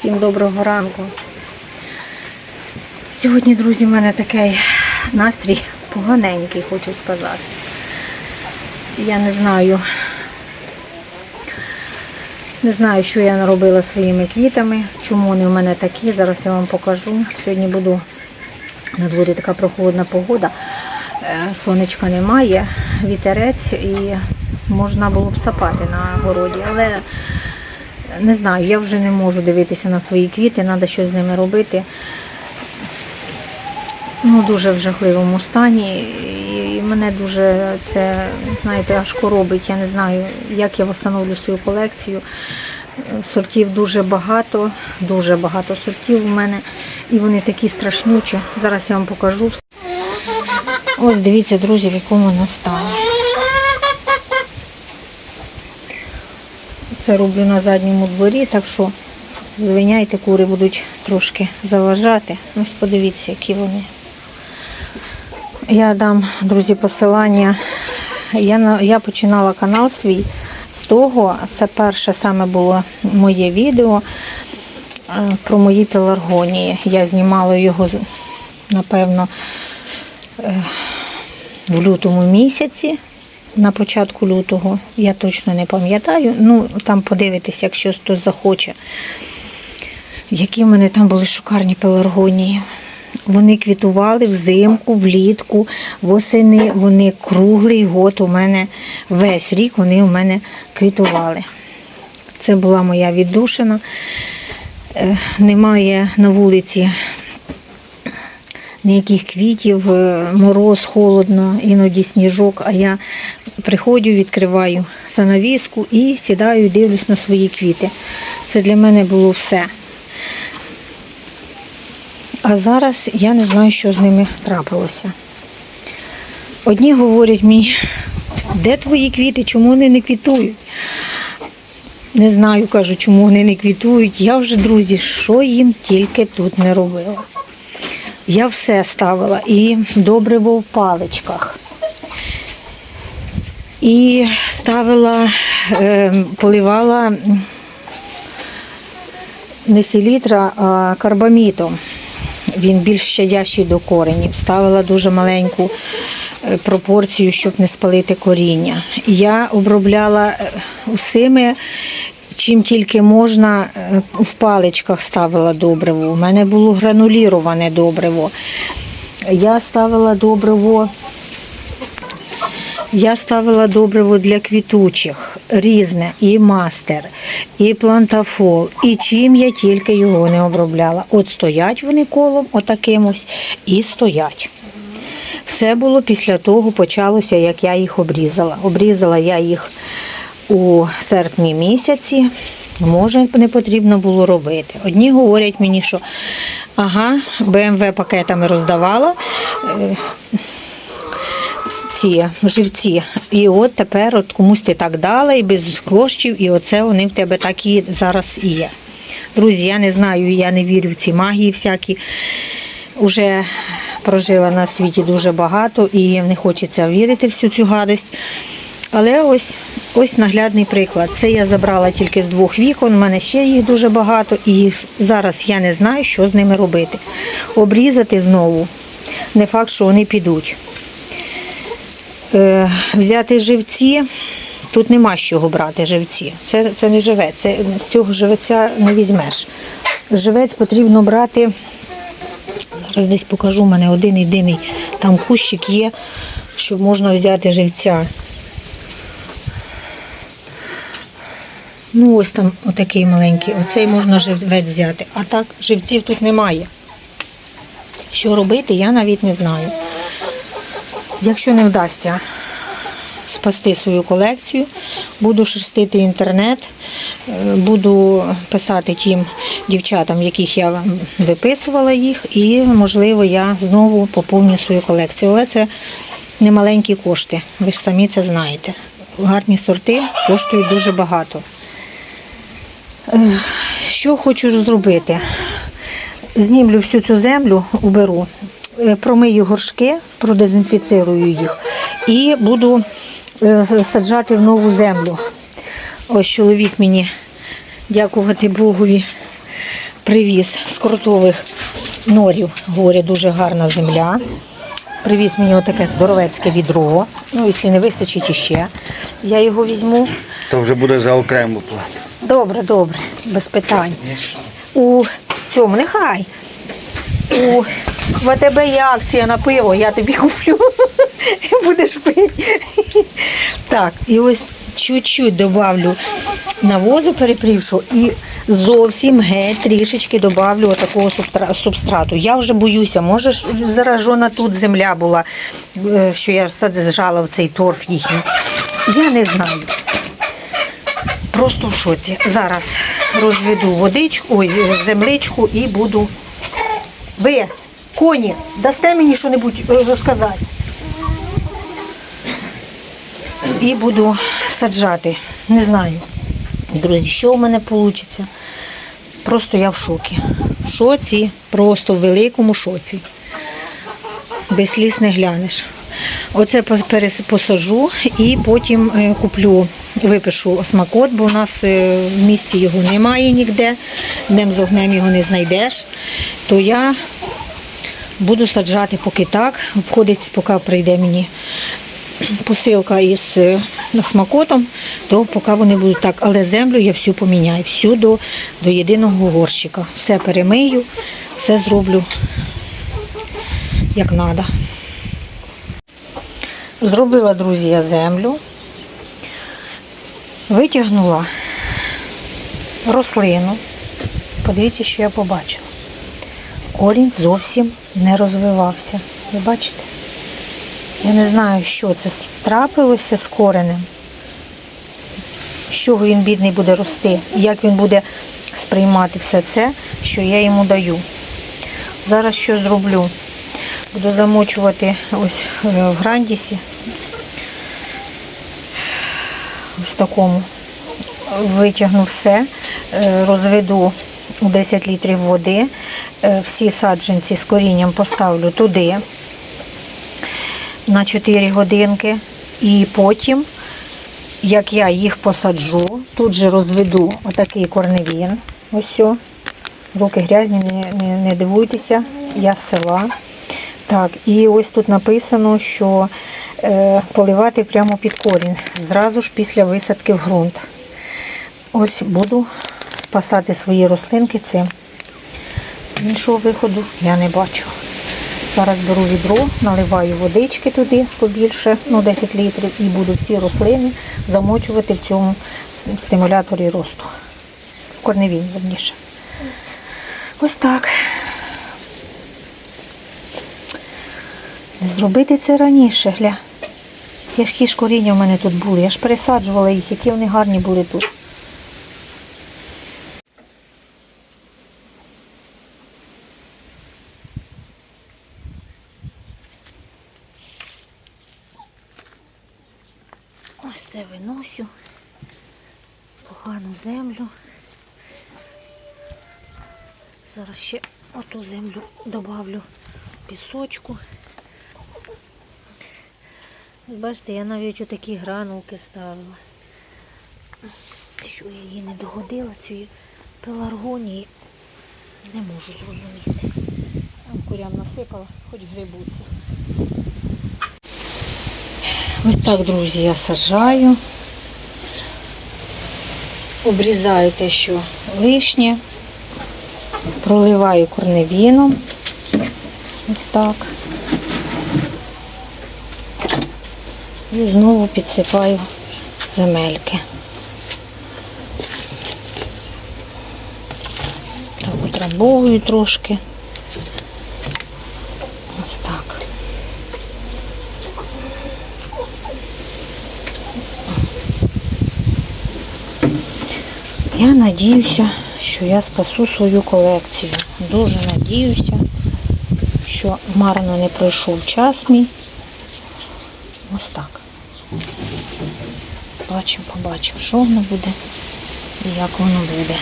Всім доброго ранку. Сьогодні, друзі, в мене такий настрій поганенький, хочу сказати. Я не знаю, не знаю, що я наробила своїми квітами, чому вони в мене такі. Зараз я вам покажу. Сьогодні буду на дворі така прохолодна погода. Е, Сонечка немає, вітерець і можна було б сапати на городі, але не знаю, я вже не можу дивитися на свої квіти, треба щось з ними робити. Ну, дуже в жахливому стані. І мене дуже це, знаєте, аж коробить. Я не знаю, як я встановлю свою колекцію. Сортів дуже багато, дуже багато сортів у мене. І вони такі страшнючі. Зараз я вам покажу. Ось дивіться, друзі, в якому стані. Це роблю на задньому дворі, так що звиняйте, кури будуть трошки заважати. Ось подивіться, які вони. Я дам, друзі, посилання. Я, я починала канал свій з того, це перше саме було моє відео е, про мої пеларгонії. Я знімала його, напевно, е, в лютому місяці, на початку лютого. Я точно не пам'ятаю. Ну, там подивитись, якщо хтось захоче. Які в мене там були шикарні пеларгонії. Вони квітували взимку, влітку, восени. Вони круглий год у мене весь рік вони у мене квітували. Це була моя віддушина. Е, Немає на вулиці ніяких квітів, е, мороз, холодно, іноді сніжок, а я приходжу, відкриваю занавіску і сідаю дивлюсь на свої квіти. Це для мене було все. А зараз я не знаю, що з ними трапилося. Одні говорять мені, де твої квіти, чому вони не квітують? Не знаю, кажу, чому вони не квітують. Я вже, друзі, що їм тільки тут не робила. Я все ставила і добриво в паличках. І ставила, е, поливала не селітра, а карбамітом. Він більш щадящий до коренів. Ставила дуже маленьку е, пропорцію, щоб не спалити коріння. Я обробляла е, усіми, чим тільки можна, е, в паличках ставила добриво. У мене було грануліроване добриво. Я ставила добриво. Я ставила добриво для квітучих, різне, і мастер, і плантафол, і чим я тільки його не обробляла. От стоять вони колом, отаким ось, і стоять. Все було після того, почалося, як я їх обрізала. Обрізала я їх у серпні місяці. Може, не потрібно було робити. Одні говорять мені, що ага, БМВ пакетами роздавала. е, ці живці. І от тепер от комусь ти так дала і без коштів, і оце вони в тебе так і зараз і є. Друзі, я не знаю, я не вірю в ці магії всякі. Уже прожила на світі дуже багато і не хочеться вірити всю цю гадость. Але ось ось наглядний приклад. Це я забрала тільки з двох вікон, в мене ще їх дуже багато, і зараз я не знаю, що з ними робити. Обрізати знову. Не факт, що вони підуть. Е, взяти живці. Тут нема з чого брати живці. Це, це не живець. Це, з цього живця не візьмеш. Живець потрібно брати. Зараз десь покажу, у мене один єдиний там кущик є, щоб можна взяти живця. Ну, ось там отакий маленький. Оцей можна живець взяти. А так живців тут немає. Що робити, я навіть не знаю. Якщо не вдасться спасти свою колекцію, буду шерстити інтернет, е, буду писати тим дівчатам, яких я виписувала їх, і, можливо, я знову поповню свою колекцію. Але це немаленькі кошти, ви ж самі це знаєте. Гарні сорти коштують дуже багато. Що хочу зробити? Знімлю всю цю землю, уберу, е, промию горшки, продезінфіцирую їх і буду е, саджати в нову землю. Ось чоловік мені, дякувати Богові, привіз з крутових норів. Говорять, дуже гарна земля. Привіз мені отаке здоровецьке відро. Ну, якщо не вистачить іще, я його візьму. То вже буде за окрему плату. Добре, добре, без питань. У цьому нехай. У ВТБ є акція на пиво, я тобі куплю. Будеш пити. Так, і ось чуть-чуть добавлю навозу перепрівшу і зовсім геть трішечки добавлю субтра- субстрату. Я вже боюся, може заражена тут земля була, е, що я саджала в цей торф їхній. Я не знаю. Просто в шоці. Зараз розведу водичку, ой, земличку і буду. Ви, коні, дасте мені що-небудь е, розказати? І буду саджати. Не знаю. Друзі, що в мене вийде? Просто я в шокі. В шоці, просто в великому шоці. Без сліз не глянеш. Оце посажу і потім е, куплю, випишу осмакот, бо у нас е, в місті його немає ніде, днем з огнем його не знайдеш. То я буду саджати поки так, обходить, поки прийде мені посилка із е, осмакотом, то поки вони будуть так. Але землю я всю поміняю, всю до, до єдиного горщика. Все перемию, все зроблю як треба. Зробила, друзі, я землю, витягнула рослину. Подивіться, що я побачила. Корінь зовсім не розвивався. Ви бачите? Я не знаю, що це трапилося з коренем. З чого він бідний буде рости, як він буде сприймати все це, що я йому даю. Зараз що зроблю? Буду замочувати ось е, в грандісі. Ось такому. Витягну все, е, розведу у 10 літрів води. Е, Всі саджанці з корінням поставлю туди на 4 годинки. І потім, як я їх посаджу, тут же розведу отакий корневін. Ось. Руки грязні, не, не, не дивуйтеся, я з села. Так, і ось тут написано, що поливати прямо під корінь, зразу ж після висадки в ґрунт. Ось буду спасати свої рослинки цим. Іншого виходу я не бачу. Зараз беру відро, наливаю водички туди побільше, ну 10 літрів, і буду всі рослини замочувати в цьому стимуляторі росту. В корневін, верніше. Ось так. Зробити це раніше, гля. Тяжкі ж коріння в мене тут були. Я ж пересаджувала їх, які вони гарні були тут. Ось це виносю. Погану землю. Зараз ще оту землю добавлю пісочку. Бачите, я навіть отакі гранулки ставила. Що я її не догодила, цієї пеларгонії, не можу зрозуміти. Там курям насипала, хоч грибуться. Ось так, друзі, я саджаю. Обрізаю те, що лишнє. Проливаю корневіном. Ось так. І знову підсипаю земельки. Так, утрамбовую трошки. Ось так. Я надіюся, що я спасу свою колекцію. Дуже надіюся, що марно не пройшов час мій. Ось так. Бачимо, побачимо, що воно буде і як воно буде.